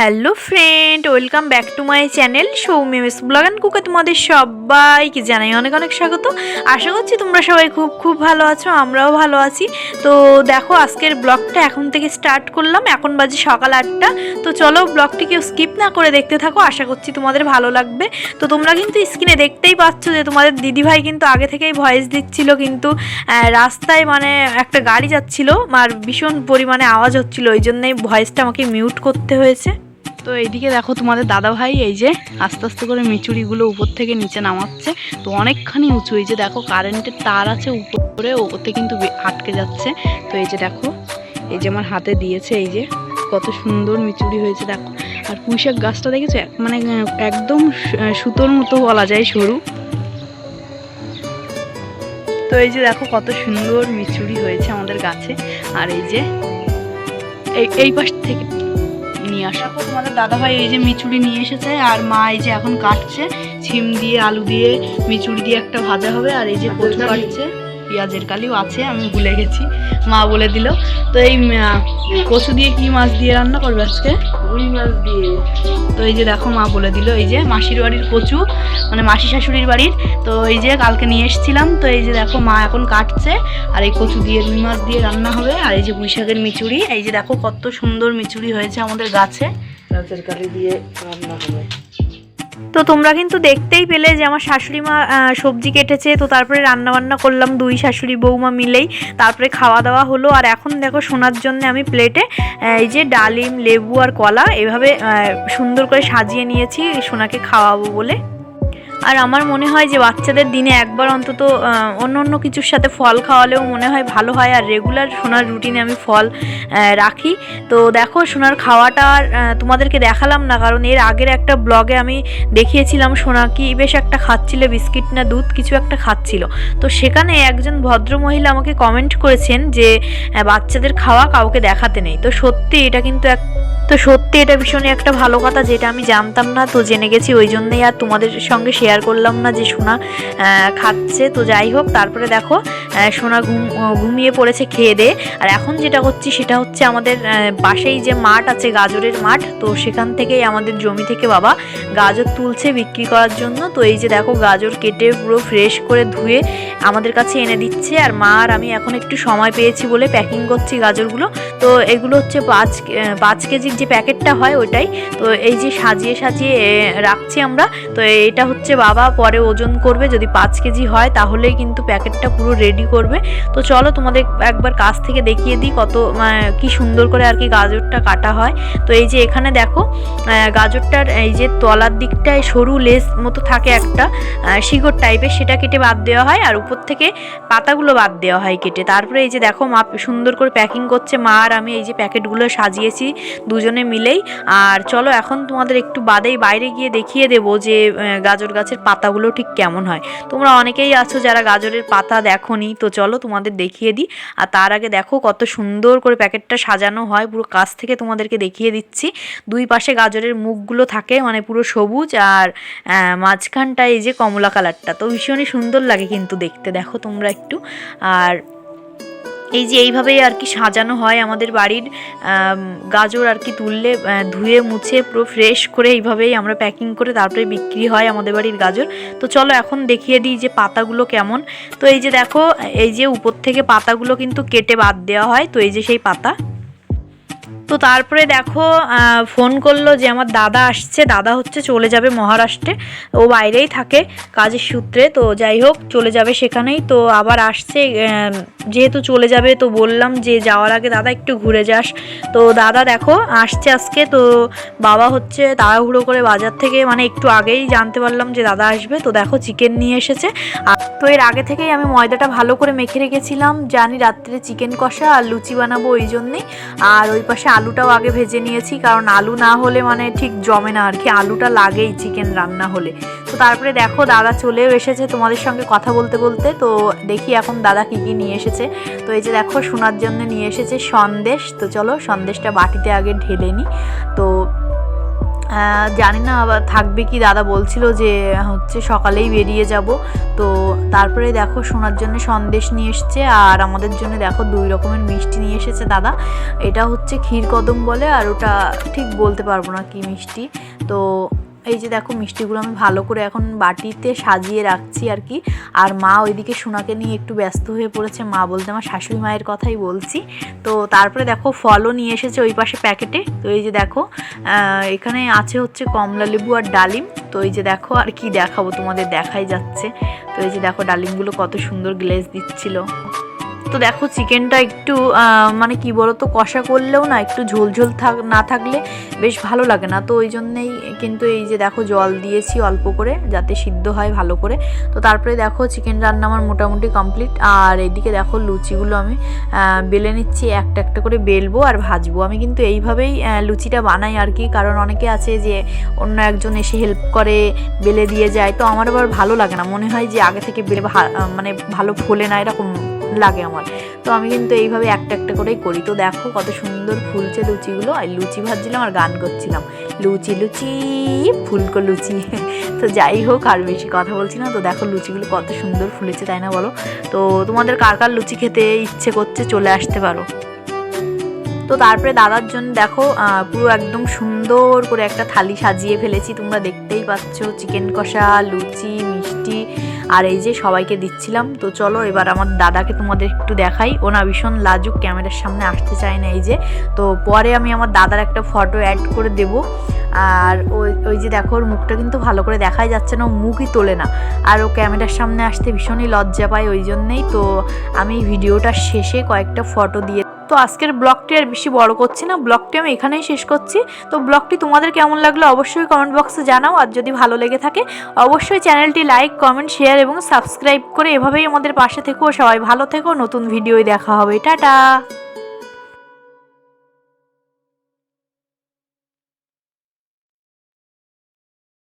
Hello friend, welcome back to my channel Soumi's vlog and কুকে তোমাদের সবাইকে জানাই অনেক অনেক স্বাগত। আশা করছি তোমরা সবাই খুব খুব ভালো আছো, আমরাও ভালো আছি। তো দেখো আজকের ব্লগটা এখন থেকে স্টার্ট করলাম, এখন বাজে সকাল আটটা। তো চলো ব্লগটি কেউ স্কিপ না করে দেখতে থাকো, আশা করছি তোমাদের ভালো লাগবে। তো তোমরা কিন্তু স্ক্রিনে দেখতেই পাচ্ছ যে তোমাদের দিদিভাই কিন্তু আগে থেকেই ভয়েস দিচ্ছিল কিন্তু রাস্তায় মানে একটা গাড়ি যাচ্ছিল, আর ভীষণ পরিমাণে আওয়াজ হচ্ছিল, ওই জন্যই ভয়েসটা আমাকে মিউট করতে হয়েছে। তো এইদিকে দেখো তোমাদের দাদা ভাই এই যে আস্তে আস্তে করে মিচুরিগুলো উপর থেকে নিচে নামাচ্ছে। তো অনেকখানি উঁচু, এই যে দেখো কারেন্টের তার আছে উপরে, ওতে কিন্তু আটকে যাচ্ছে। তো এই যে দেখো, এই যে আমার হাতে দিয়েছে, এই যে কত সুন্দর মিচুরি হয়েছে, দেখো। আর পুঁইশাক গাছটা দেখেছ? মানে একদম সুতোর মতো বলা যায় সরু। তো এই যে দেখো কত সুন্দর মিচুরি হয়েছে আমাদের গাছে। আর এই যে এই পাশ থেকে নিয়ে আসা তো তোমাদের দাদাভাই এই যে মিচুড়ি নিয়ে এসেছে আর মা এই যে এখন কাটছে ছিম দিয়ে আলু দিয়ে মিচুড়ি দিয়ে একটা ভাজা হবে আর এই যে কচু কাটছে। পেঁয়াজের কালিও আছে আমি ভুলে গেছি। মা বলে দিল তো এই কচু দিয়ে কি মাছ দিয়ে রান্না করবে আজকে? রুই মাছ দিয়ে। তো এই যে দেখো মা বলে দিল এই যে মাসির বাড়ির কচু মানে মাসি শাশুড়ির বাড়ির তো এই যে কালকে নিয়ে এসেছিলাম তো এই যে দেখো মা এখন কাটছে আর এই কচু দিয়ে রুই মাছ দিয়ে রান্না হবে আর এই যে পুঁইশাকের মিচুড়ি এই যে দেখো কত সুন্দর মিচুড়ি হয়েছে আমাদের গাছে। গাছের কালি দিয়ে রান্না হবে। তো তোমরা কিন্তু দেখতেই পেলে যে আমার শাশুড়ি মা সবজি কেটেছে, তো তারপরে রান্না বান্না করলাম দুই শাশুড়ি বৌমা মিলেই। তারপরে খাওয়া দাওয়া হলো, আর এখন দেখো শোনার জন্য আমি প্লেটে এই যে ডালিম, লেবু আর কলা, এভাবে সুন্দর করে সাজিয়ে নিয়েছি, সোনাকে খাওয়াবো বলে। আর আমার মনে হয় যে বাচ্চাদের দিনে একবার অন্তত অন্য অন্য কিছুর সাথে ফল খাওয়ালেও মনে হয় ভালো হয়। আর রেগুলার সোনার রুটিনে আমি ফল রাখি। তো দেখো, সোনার খাওয়াটা আর তোমাদেরকে দেখালাম না, কারণ এর আগের একটা ব্লগে আমি দেখিয়েছিলাম, সোনা কি বেশ একটা খাচ্ছিল, বিস্কিট না দুধ কিছু একটা খাচ্ছিল। তো সেখানে একজন ভদ্র মহিলা আমাকে কমেন্ট করেছেন যে বাচ্চাদের খাওয়া কাউকে দেখাতে নেই। তো সত্যি এটা কিন্তু এক তো সত্যি এটা ভীষণই একটা ভালো কথা যেটা আমি জানতাম না, তো জেনে গেছি ওই জন্যই আর তোমাদের সঙ্গে শেয়ার করলাম না যে সোনা খাচ্ছে। তো যাই হোক, তারপরে দেখো সোনা ঘুম ঘুমিয়ে পড়েছে খেয়ে দে। আর এখন যেটা করছি সেটা হচ্ছে আমাদের পাশেই যে মাঠ আছে, গাজরের মাঠ, তো সেখান থেকেই আমাদের জমি থেকে বাবা গাজর তুলছে বিক্রি করার জন্য। তো এই যে দেখো, গাজর কেটে পুরো ফ্রেশ করে ধুয়ে আমাদের কাছে এনে দিচ্ছে। আর মা আর আমি এখন একটু সময় পেয়েছি বলে প্যাকিং করছি গাজরগুলো। তো এগুলো হচ্ছে পাঁচ পাঁচ কেজির যে প্যাকেটটা হয় ওইটাই তো এই যে সাজিয়ে সাজিয়ে রাখছি আমরা, তো এটা হচ্ছে বাবা পরে ওজন করবে, যদি পাঁচ কেজি হয় তাহলেই কিন্তু প্যাকেটটা পুরো রেডি করবে। তো চলো তোমাদের একবার কাছ থেকে দেখিয়ে দিই কত কি সুন্দর করে আর কি গাজরটা কাটা হয়। তো এই যে এখানে দেখো গাজরটার এই যে তলার দিকটায় সরু লেস মতো থাকে একটা শিকড় টাইপের, সেটা কেটে বাদ দেওয়া হয় আর উপর থেকে পাতাগুলো বাদ দেওয়া হয় কেটে। তারপরে এই যে দেখো মা সুন্দর করে প্যাকিং করছে, মা আর আমি এই যে প্যাকেটগুলো সাজিয়েছি, দুজনে মিলেই। আর চলো এখন তোমাদের একটু বাদেই বাইরে গিয়ে দেখিয়ে দেবো যে গাজর গাছের পাতাগুলো ঠিক কেমন হয়। তোমরা অনেকেই আছো যারা গাজরের পাতা দেখোনি, তো চলো তোমাদের দেখিয়ে দিই। আর তার আগে দেখো কত সুন্দর করে প্যাকেটটা সাজানো হয়, পুরো কাছ থেকে তোমাদেরকে দেখিয়ে দিচ্ছি। দুই পাশে গাজরের মুখগুলো থাকে মানে পুরো সবুজ আর মাঝখানটা এই যে কমলা কালারটা। তো ভীষণই সুন্দর লাগে কিন্তু দেখতে, দেখো তোমরা একটু। আর এই যে এইভাবেই আর কি সাজানো হয় আমাদের বাড়ির গাজর আর কি তুললে ধুয়ে, মুছে, পুরো ফ্রেশ করে এইভাবেই আমরা প্যাকিং করে তারপরে বিক্রি হয় আমাদের বাড়ির গাজর। তো চলো এখন দেখিয়ে দিই যে পাতাগুলো কেমন। তো এই যে দেখো, এই যে উপর থেকে পাতাগুলো কিন্তু কেটে বাদ দেওয়া হয়। তো এই যে সেই পাতা। তো তারপরে দেখো ফোন করল যে আমার দাদা আসছে, দাদা হচ্ছে চলে যাবে মহারাষ্ট্রে, ও বাইরেই থাকে কাজের সূত্রে, তো যাই হোক চলে যাবে সেখানেই, তো আবার আসছে যেহেতু চলে যাবে তো বললাম যে যাওয়ার আগে দাদা একটু ঘুরে যাস, তো দাদা দেখো আসছে আজকে, তো বাবা হচ্ছে তাড়াহুড়ো করে বাজার থেকে মানে একটু আগেই জানতে পারলাম যে দাদা আসবে, তো দেখো চিকেন নিয়ে এসেছে, আর তো এর আগে থেকেই আমি ময়দাটা ভালো করে মেখে রেখেছিলাম, জানি রাত্রে চিকেন কষা আর লুচি বানাবো ওই জন্যেই, আর ওই পাশে আলুটাও আগে ভেজে নিয়েছি, কারণ আলু না হলে মানে ঠিক জমে না আর কি। আলুটা লাগেই চিকেন রান্না হলে। তো তারপরে দেখো, দাদা চলেও এসেছে তোমাদের সঙ্গে কথা বলতে বলতে। তো দেখি এখন দাদা কী কী নিয়ে এসেছে। তো এই যে দেখো শোনার জন্য নিয়ে এসেছে সন্দেশ। তো চলো, সন্দেশটা বাটিতে আগে ঢেলে নিই তো জানি না, আবার থাকবে কি? দাদা বলছিল যে, হচ্ছে সকালেই বেরিয়ে যাব। তো তারপরে দেখো শোনার জন্য সন্দেশ নিয়ে এসছে, আর আমাদের জন্য দেখো দুই রকমের মিষ্টি নিয়ে এসেছে দাদা। এটা হচ্ছে ক্ষীর কদম বলে, আর ওটা ঠিক বলতে পারব না কি মিষ্টি। তো এই যে দেখো মিষ্টিগুলো আমি ভালো করে এখন বাটিতে সাজিয়ে রাখছি আর কি। আর মা ওইদিকে সোনাকে নিয়ে একটু ব্যস্ত হয়ে পড়েছে। মা বলতে আমার শাশুড়ি মায়ের কথাই বলছি। তো তারপরে দেখো ফলও নিয়ে এসেছে ওই পাশে প্যাকেটে। তো এই যে দেখো এখানে আছে হচ্ছে কমলা লেবু আর ডালিম। তো এই যে দেখো আর কি দেখাবো তোমাদের দেখাই যাচ্ছে। তো এই যে দেখো ডালিমগুলো কত সুন্দর গ্লেজ দিচ্ছিল। তো দেখো চিকেনটা একটু মানে কি বলতো, কষা করলেও না একটু ঝোল ঝোল থাক, না থাকলে বেশ ভালো লাগে না। তো ওই জন্যেই কিন্তু এই যে দেখো জল দিয়েছি অল্প করে যাতে সিদ্ধ হয় ভালো করে। তো তারপরে দেখো চিকেন রান্না আমার মোটামুটি কমপ্লিট। আর এদিকে দেখো লুচিগুলো আমি বেলে নিচ্ছি, একটা একটা করে বেলবো আর ভাজবো। আমি কিন্তু এইভাবেই লুচিটা বানাই আর কি। কারণ অনেকে আছে যে অন্য একজন এসে হেল্প করে, বেলে দিয়ে যায়। তো আমার আবার ভালো লাগে না। মনে হয় যে আগে থেকে বেলে মানে ভালো ফোলে না এরকম লাগে আমার। তো আমি কিন্তু এইভাবে একটা একটা করেই করি। তো দেখো কত সুন্দর ফুলছে লুচিগুলো। আর লুচি ভাজছিলাম আর গান করছিলাম। লুচি লুচি, ফুলকো লুচি। তো যাই হোক, আর বেশি কথা বলছি না। তো দেখো লুচিগুলো কত সুন্দর ফুলেছে, তাই না বলো? তো তোমাদের কার কার লুচি খেতে ইচ্ছে করছে চলে আসতে পারো। তো তারপরে দাদার জন্য দেখো পুরো একদম সুন্দর করে একটা থালি সাজিয়ে ফেলেছি। তোমরা দেখতেই পাচ্ছ চিকেন কষা, লুচি, মিষ্টি, আর এই যে সবাইকে দিচ্ছিলাম। তো চলো এবার আমার দাদাকে তোমাদের একটু দেখাই। ও না ভীষণ লাজুক, ক্যামেরার সামনে আসতে চায় না এই যে। তো পরে আমি আমার দাদার একটা ফটো অ্যাড করে দেব। আর ওই ওই যে দেখো, ওর মুখটা কিন্তু ভালো করে দেখাই যাচ্ছে না, ও মুখই তোলে না। আর ও ক্যামেরার সামনে আসতে ভীষণই লজ্জা পায় ওই জন্যেই। তো আমি ভিডিওটার শেষে কয়েকটা ফটো দিয়ে তো আজকের ব্লগটি আর বেশি বড় করছি না, ব্লগটি আমি এখানেই শেষ করছি। তো ব্লগটি তোমাদের কেমন লাগল অবশ্যই কমেন্ট বক্সে জানাও, আর যদি ভালো লেগে থাকে, অবশ্যই চ্যানেলটি লাইক কমেন্ট শেয়ার এবং সাবস্ক্রাইব করে এভাবেই আমাদের পাশে থেকো। সবাই ভালো থেকো, নতুন ভিডিওই দেখা হবে। টাটা!